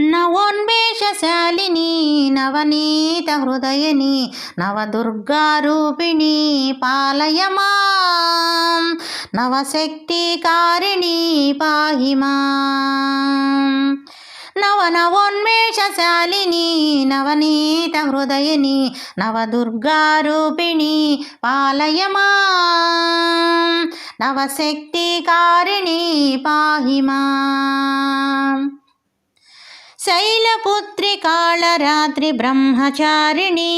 నవోన్మేషశాలిని నవనీత హృదయని నవదుర్గారూపిణి పాలయమా? నవశక్తికారిణి పాహిమా? నవ నవోన్మేషశాలిని నవనీత హృదయని నవదుర్గారూపిణి పాలయమా? నవశక్తికారిణి పాహిమా? శైలపుత్రి కాళరాత్రి బ్రహ్మచారిణి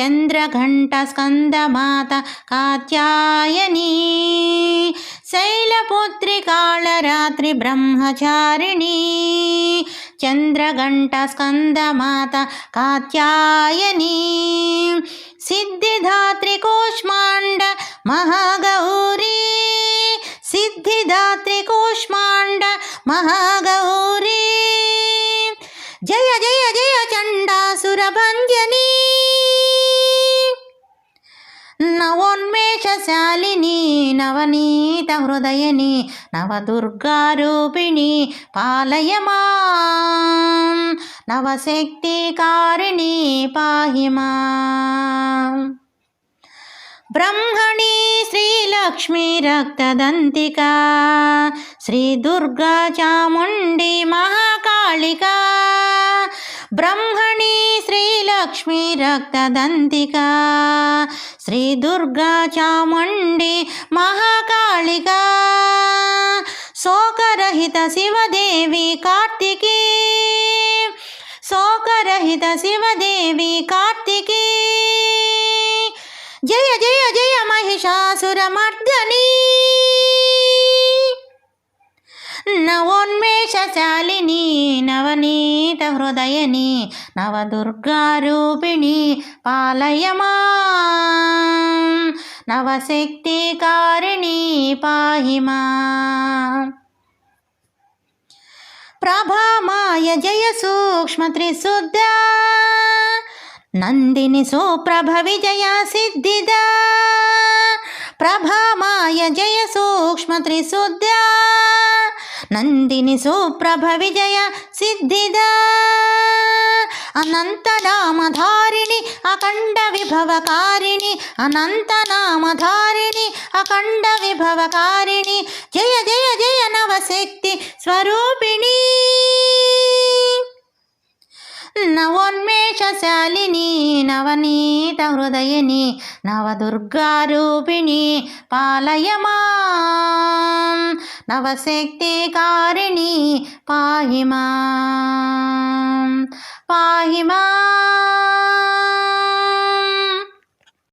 చంద్రఘంట స్కందమాత కాత్యాయని. శైలపుత్రి కాళరాత్రి బ్రహ్మచారిణి చంద్రఘంట స్కందమాత కాత్యాయని. సిద్ధిధాత్రి కూష్మాండ మహాగౌరీ సిద్ధిధాత్రి కూష్మాండ మహా జయ జయ జయ చండాసురభంజని. నవోన్మేషశాలిని నవనీత హృదయని నవదుర్గారూపిణి పాలయమా. నవశక్తికారిణి పాహిమా. బ్రహ్మణి శ్రీలక్ష్మీ రక్తదంతిక. శ్రీ దుర్గా చాముండి మహాకాళికా. బ్రహ్మణి శ్రీలక్ష్మీ రక్తదంతికా. శ్రీ దుర్గా చాముండి మహాకాళికా. శోకరహిత శివదేవి కార్తికీ. శోకరహిత శివదేవి కార్తికీ. జయ జయ జయ మహిషాసురమర్దని. నవోన్మేషశాలిని నవనీత హృదయని నవదుర్గారూపిణి పాలయమా? నవశక్తికారిణి పాహిమా? ప్రభామాయ జయ సూక్ష్మ త్రిశుద్ధ నందిని సుప్రభ విజయ సిద్ధిదా. ప్రభామాయ జయ సూక్ష్మ త్రిశుద్ధ నందిని సుప్రభ విజయ సిద్ధిదా. అనంతనామధారిణి అఖండ విభవకారిణి. అనంతనామధారిణి అఖండ విభవకారిణి. జయ జయ జయ నవశక్తి స్వరూపిణీ. నవోన్మేషశాలిని నవనీత హృదయని నవదుర్గారూపిణి పాలయమా. నవశక్తికారిణి పాయిమా పాయిమా